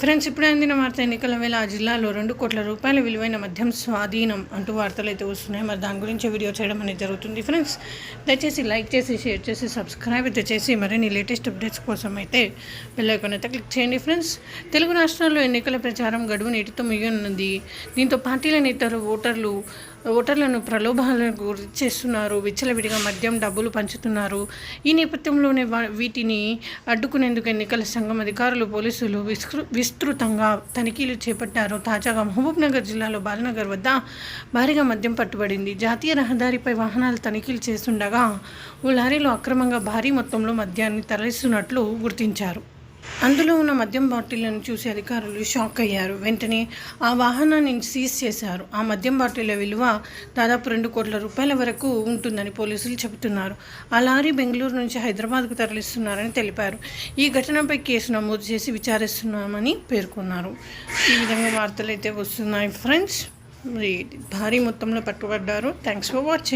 Friends ఇప్పుడు అందిన వార్త ఎన్నికల వేళ ఆ జిల్లాలో రెండు కోట్ల రూపాయల విలువైన మద్యం స్వాధీనం అంటూ వార్తలు అయితే వస్తున్నాయి. మరి దాని గురించి వీడియో చేయడం అనేది జరుగుతుంది. ఫ్రెండ్స్ దయచేసి లైక్ చేసి షేర్ చేసి సబ్స్క్రైబ్ అయితే చేసి మరిన్ని లేటెస్ట్ అప్డేట్స్ కోసం అయితే బెల్ అయితే క్లిక్ చేయండి. ఫ్రెండ్స్ తెలుగు రాష్ట్రాల్లో ఎన్నికల ప్రచారం గడువు నీటితో ముగియనున్నది దీంతో పార్టీల నేతలు ఓటర్లు ఓటర్లను ప్రలోభాలకు గురి చేస్తున్నారు విచ్చలవిడిగా మద్యం డబ్బులు పంచుతున్నారు. ఈ నేపథ్యంలోనే వా- వీటిని అడ్డుకునేందుకు ఎన్నికల సంఘం అధికారులు పోలీసులు విస్తృ విస్తృతంగా తనిఖీలు చేపట్టారు. తాజాగా మహబూబ్నగర్ జిల్లాలో బాలనగర్ వద్ద భారీగా మద్యం పట్టుబడింది. జాతీయ రహదారిపై వాహనాలు తనిఖీలు చేస్తుండగా ఓ లారీలో అక్రమంగా భారీ మొత్తంలో మద్యాన్ని తరలిస్తున్నట్లు గుర్తించారు. అందులో ఉన్న మద్యం బాటిళ్ళను చూసి అధికారులు షాక్ అయ్యారు. వెంటనే ఆ వాహనాన్ని సీజ్ చేశారు. ఆ మద్యం బాటిళ్ళ విలువ దాదాపు రెండు కోట్ల రూపాయల వరకు ఉంటుందని పోలీసులు చెబుతున్నారు. ఆ లారీ బెంగళూరు నుంచి హైదరాబాద్కు తరలిస్తున్నారని తెలిపారు. ఈ ఘటనపై కేసు నమోదు చేసి విచారిస్తున్నామని పేర్కొన్నారు. ఈ విధంగా వార్తలు అయితే వస్తున్నాయి ఫ్రెండ్స్. భారీ మొత్తంలో పట్టుబడ్డారు. Thanks for watching